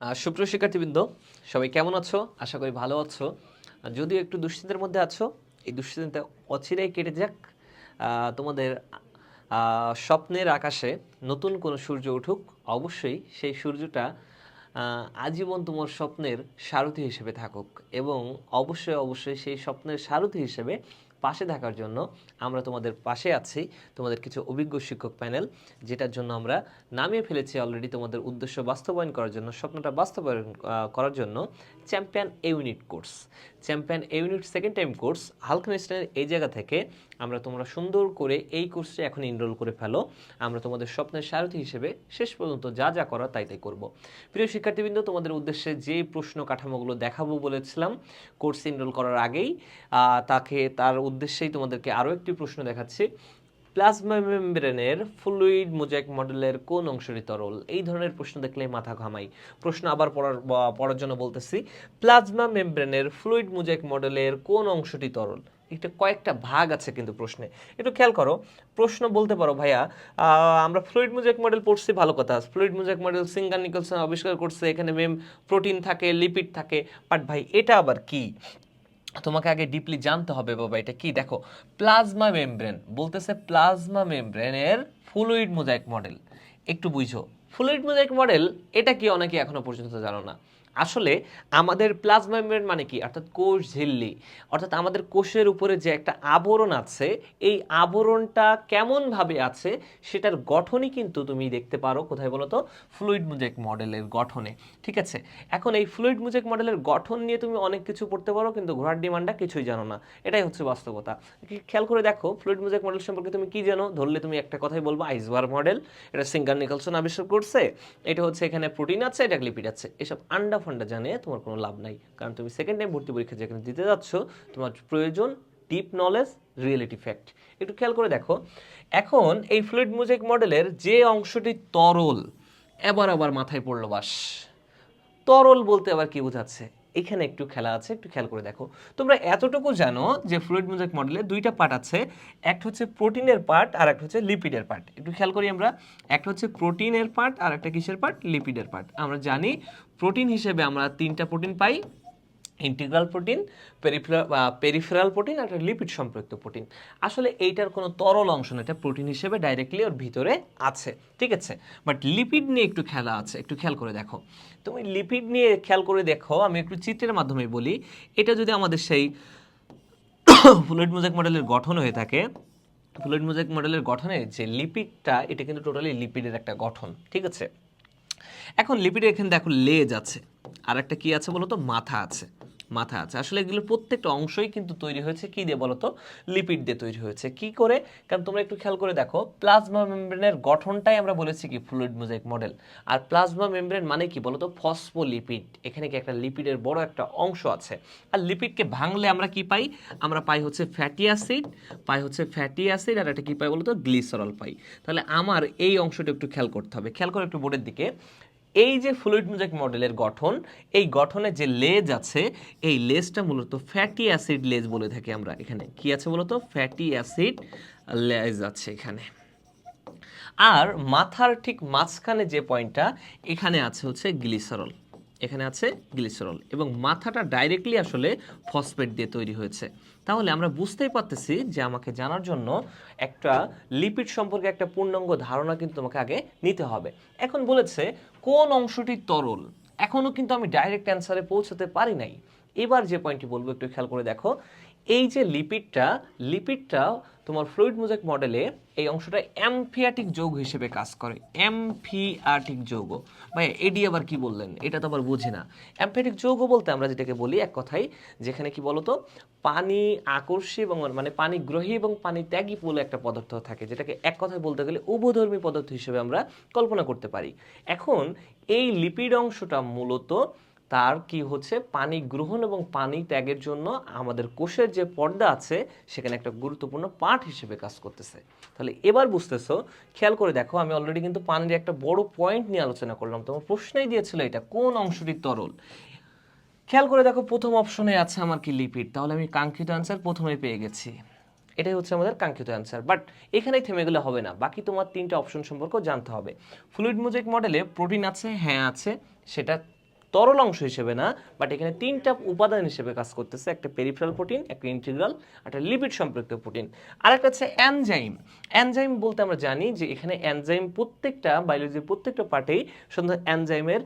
সুপ্রিয় শিক্ষার্থীবৃন্দ, সবাই কেমন আছো? আশা করি ভালো আছো। যদিও একটু দুশ্চিন্তার মধ্যে আছো, এই দুশ্চিন্তা অচিরেই কেটে যাক। তোমাদের স্বপ্নের আকাশে নতুন কোনো সূর্য উঠুক, অবশ্যই সেই সূর্যটা আজীবন তোমার স্বপ্নের সারথি হিসেবে থাকুক এবং অবশ্যই অবশ্যই সেই স্বপ্নের সারথি হিসেবে পাশে থাকার জন্য আমরা তোমাদের পাশে আছি তোমাদের কিছু অভিজ্ঞ শিক্ষক প্যানেল, যেটার জন্য আমরা নামিয়ে ফেলেছি অলরেডি তোমাদের উদ্দেশ্য বাস্তবায়ন করার জন্য, স্বপ্নটা বাস্তবায়ন করার জন্য champion unit course champion unit second time course হালকনিস্টের এই জায়গা থেকে আমরা তোমরা সুন্দর করে এই কোর্সে এখন ইনরোল করে ফেলো। আমরা তোমাদের স্বপ্নের সারথি হিসেবে শেষ পর্যন্ত যা যা করা তাই তাই করব। প্রিয় শিক্ষার্থীবৃন্দ, তোমাদের উদ্দেশ্যে যে প্রশ্ন কাঠামোগুলো দেখাবো বলেছিলাম কোর্স ইনরোল করার আগেই তাকে তার উদ্দেশ্যেই তোমাদেরকে আরও একটি প্রশ্ন দেখাচ্ছি। প্লাজমা মেমব্রেনের ফ্লুইড মোজাইক মডেলের কোন অংশটি তরল? এই ধরনের প্রশ্ন দেখলে মাথা ঘামাই। প্রশ্ন আবার পড়ার পড়ার জন্য বলতেছি, প্লাজমা মেমব্রেনের ফ্লুইড মোজাইক মডেলের কোন অংশটি তরল? এটা কয়েকটা ভাগ আছে কিন্তু প্রশ্নে। একটু খেয়াল করো, প্রশ্ন বলতে পারো, ভাইয়া আমরা ফ্লুইড মোজাইক মডেল পড়ছি, ভালো কথা। Fluid mosaic model Singer Nicolson আবিষ্কার করছে, এখানে মেম প্রোটিন থাকে লিপিড থাকে। বাট ভাই, এটা আবার কি? তোমাকে আগে ডিপলি জানতে হবে বাবা, এটা কি? দেখো প্লাজমা মেমব্রেন বলতেছে প্লাজমা মেমব্রেনের ফ্লুইড মোজাইক মডেল একটু বুঝো। ফ্লুইড মোজাইক মডেল এটা কি অনেকে এখনও পর্যন্ত জানো না? আসলে আমাদের প্লাজমা মেমব্রেন মানে কি? অর্থাৎ কোষ ঝিল্লি। অর্থাৎ আমাদের কোষের উপরে যে একটা আবরণ আছে, এই আবরণটা কেমনভাবে আছে সেটার গঠনই কিন্তু তুমি দেখতে পারো কোথায় বলো তো ফ্লুইড মুজেক মডেলের গঠনে। ঠিক আছে? এখন এই ফ্লুইড মুজেক মডেলের গঠন নিয়ে তুমি অনেক কিছু পড়তে পারো, কিন্তু ঘোড়ার ডিমান্ডটা কিছুই জানো না। এটাই হচ্ছে বাস্তবতা। খেয়াল করে দেখো ফ্লুইড মুজেক মডেল সম্পর্কে তুমি কি জানো? ধরলে তুমি একটা কথাই বলব আইসবার মডেল এটা সিঙ্গার নিকলসন আবিষ্কার করছে। এটা হচ্ছে এখানে প্রোটিন আছে, এটা লিপিড আছে। এসব আন্ডা ফান্ডা জানিয়ে তোমার কোনো লাভ নাই। কারণ তুমি সেকেন্ড টাইম ভর্তি পরীক্ষা যেখানে দিতে যাচ্ছ, তোমার প্রয়োজন ডিপ নলেজ রিয়েলিটি ফ্যাক্ট একটু খেয়াল করে দেখো, এখন এই ফ্লুইড মিউজিক মডেলের যে অংশটি তরল, এবার আবার মাথায় পড়ল বাস। তরল বলতে আবার কি বোঝাচ্ছে? এখানে একটু খেলা আছে, একটু খেয়াল করে দেখো। তোমরা এতটুকু জানো যে ফ্লুইড মোজাক মডেলে দুইটা পার্ট আছে, একটা হচ্ছে প্রোটিনের পার্ট আর একটা হচ্ছে লিপিডের পার্ট একটু খেয়াল করি আমরা, একটা হচ্ছে প্রোটিনের পার্ট আর একটা কিসের পার্ট লিপিডের পার্ট আমরা জানি প্রোটিন হিসেবে আমরা তিনটা প্রোটিন পাই ইন্টিগ্রাল প্রোটিন পেরিফেরাল প্রোটিন আর একটা লিপিড সম্পৃক্ত প্রোটিন আসলে এইটার কোনো তরল অংশ না, এটা প্রোটিন হিসেবে ডাইরেক্টলি ওর ভিতরে আছে, ঠিক আছে? বাট লিপিড নিয়ে একটু খেলা আছে, একটু খেয়াল করে দেখো। তুমি লিপিড নিয়ে খেয়াল করে দেখো, আমি একটু চিত্রের মাধ্যমে বলি, এটা যদি আমাদের সেই ফ্লুইড মোজাইক মডেলের গঠন হয়ে থাকে ফ্লুইড মোজাইক মডেলের গঠনে যে লিপিডটা এটা কিন্তু টোটালি লিপিডের একটা গঠন, ঠিক আছে? এখন লিপিডের এখানে দেখো লেজ আছে আর একটা কি আছে বলো তো মাথা আছে। মাথা আছে। আসলে এগুলোর প্রত্যেকটা অংশই কিন্তু তৈরি হয়েছে। কি দিয়ে বলতো? লিপিড দিয়ে তৈরি হয়েছে। কি করে? কারণ তোমরা একটু খেয়াল করে দেখো, প্লাজমা মেমব্রেনের গঠনটাই আমরা বলেছি কি ফ্লুইড মোজাইক মডেল আর প্লাজমা মেমব্রেন মানে কি বলতো? ফসফোলিপিড। এখানে কি একটা লিপিডের বড় একটা অংশ আছে। আর লিপিডকে ভাঙলে আমরা কি পাই? আমরা পাই হচ্ছে ফ্যাটি অ্যাসিড পাই হচ্ছে ফ্যাটি অ্যাসিড আর একটা কি পাই বলতো? গ্লিসারল পাই। তাহলে আমার এই অংশটা একটু খেয়াল করতে হবে। খেয়াল করে একটু বোর্ডের দিকে। এই যে ফ্লুইড মোজাইক মডেলের গঠন, এই গঠনে যে লেজ আছে, এই লেজটা মূলত ফ্যাটি অ্যাসিড লেজ বলে থাকি আমরা এখানে। কি আছে বলতো? ফ্যাটি অ্যাসিড লেজ আছে এখানে। আর মাথার ঠিক মাঝখানে যে পয়েন্টটা এখানে আছে হচ্ছে গ্লিসারল এখানে আছে গ্লিসারল এবং মাথাটা ডাইরেক্টলি আসলে ফসফেট দিয়ে তৈরি হয়েছে। তাহলে আমরা বুঝতেই পারতেছি যে আমাকে জানার জন্য একটা লিপিড সম্পর্কে একটা পূর্ণাঙ্গ ধারণা কিন্তু তোমাকে আগে নিতে হবে। এখন বলেছে, কোন অংশটি তরল? এখনও কিন্তু আমি ডাইরেক্ট অ্যান্সারে পৌঁছাতে পারি নাই। এবার যে পয়েন্টটি বলব, একটু খেয়াল করে দেখো। এই যে লিপিডটা লিপিডটা তোমার ফ্লুইড মুজাক মডেলে এই অংশটা অ্যামফিয়াটিক যৌগ হিসেবে কাজ করে। অ্যামফিয়াটিক যৌগ। ভাই এডি আবার কি বললেন? এটা তো আবার বুঝি না। অ্যামফিয়াটিক যৌগ বলতে আমরা যেটাকে বলি এক কথাই যেখানে কি বলতো? পানি আকর্ষী এবং মানে পানি গ্রহী এবং পানি ত্যাগী বলে একটা পদার্থ থাকে, যেটাকে এক কথায় বলতে গেলে উভধর্মী পদার্থ হিসেবে আমরা কল্পনা করতে পারি। এখন এই লিপিড অংশটা মূলত তার কি হচ্ছে? পানি গ্রহণ এবং পানি ত্যাগের জন্য আমাদের কোষের যে পর্দা আছে, সেখানে একটা গুরুত্বপূর্ণ পার্ট হিসেবে কাজ করতেছে। তাহলে এবার বুঝতেছো, খেয়াল করে দেখো, আমি অলরেডি কিন্তু পানির একটা বড় পয়েন্ট নিয়ে আলোচনা করলাম। তোমার প্রশ্নই দিয়েছিল এটা, কোন অংশটি তরল? খেয়াল করে দেখো, প্রথম অপশনে আছে আমার কি লিপিড তাহলে আমি কাঙ্ক্ষিত অ্যান্সার প্রথমেই পেয়ে গেছি। এটাই হচ্ছে আমাদের কাঙ্ক্ষিত অ্যান্সার বাট এখানেই থেমে গেলে হবে না, বাকি তোমার তিনটা অপশন সম্পর্কে জানতে হবে। ফ্লুইড মুজিক মডেলে প্রোটিন আছে হ্যাঁ আছে, সেটা তরল অংশ হিসেবে না বাট এখানে তিনটা উপাদান হিসেবে কাজ করতেছে, একটা পেরিফেরাল প্রোটিন একটা ইন্টিগ্রাল একটা লিপিড সম্পৃক্ত প্রোটিন আর একটা হচ্ছে অ্যানজাইম অ্যানজাইম বলতে আমরা জানি যে এখানে অ্যানজাইম প্রত্যেকটা বায়োলজির প্রত্যেকটা পার্টেই সুন্দর অ্যানজাইমের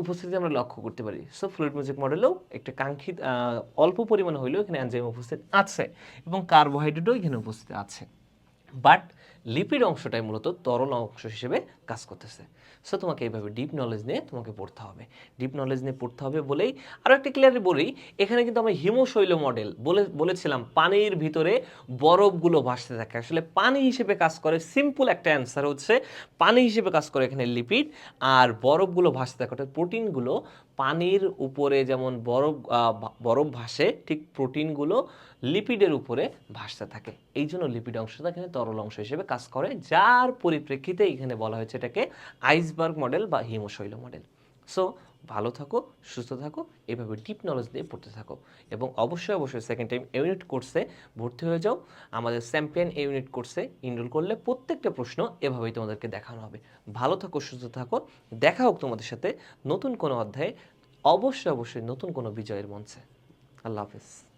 উপস্থিতি আমরা লক্ষ্য করতে পারি। সো ফ্লুইড মিউজিক মডেলেও একটা কাঙ্ক্ষিত অল্প পরিমাণে হলেও এখানে অ্যানজাইম উপস্থিত আছে এবং কার্বোহাইড্রেটও এখানে উপস্থিত আছে। বাট লিপিড অংশটাই মূলত তরল অংশ হিসেবে কাজ করতেছে। সো তোমাকে এইভাবে ডিপ নলেজ নিয়ে তোমাকে পড়তে হবে। ডিপ নলেজ নিয়ে পড়তে হবে বলেই আরও একটা ক্লিয়ারলি বলি, এখানে কিন্তু আমরা হিমশৈল মডেল বলে, বলেছিলাম, পানির ভিতরে বরফগুলো ভাসতে থাকে। আসলে পানি হিসেবে কাজ করে সিম্পল একটা অ্যান্সার হচ্ছে, পানি হিসেবে কাজ করে এখানে লিপিড আর বরফগুলো ভাসতে থাকে। অর্থাৎ প্রোটিনগুলো পানির উপরে যেমন বরফ বরফ ভাসে, ঠিক প্রোটিনগুলো লিপিডের উপরে ভাসতে থাকে। এই জন্য লিপিড অংশটা এখানে তরল অংশ হিসেবে কাজ করে, যার পরিপ্রেক্ষিতে এখানে বলা হয়েছে এটাকে আইসবার্গ মডেল বা হিমশৈল মডেল। সো ভালো থাকো, সুস্থ থাকো, এভাবে ডিপ নলেজ দিয়ে পড়তে থাকো। এবং অবশ্যই অবশ্যই সেকেন্ড টাইম ইউনিট কোর্সে ভর্তি হয়ে যাও। আমাদের চ্যাম্পিয়ন ইউনিট কোর্সে ইনরোল করলে প্রত্যেকটা প্রশ্ন এভাবেই তোমাদেরকে দেখানো হবে। ভালো থাকো, সুস্থ থাকো। দেখা হোক তোমাদের সাথে নতুন কোনো অধ্যায়ে। অবশ্যই অবশ্যই নতুন কোনো বিজয়ের মঞ্চে। আল্লাহ হাফিজ।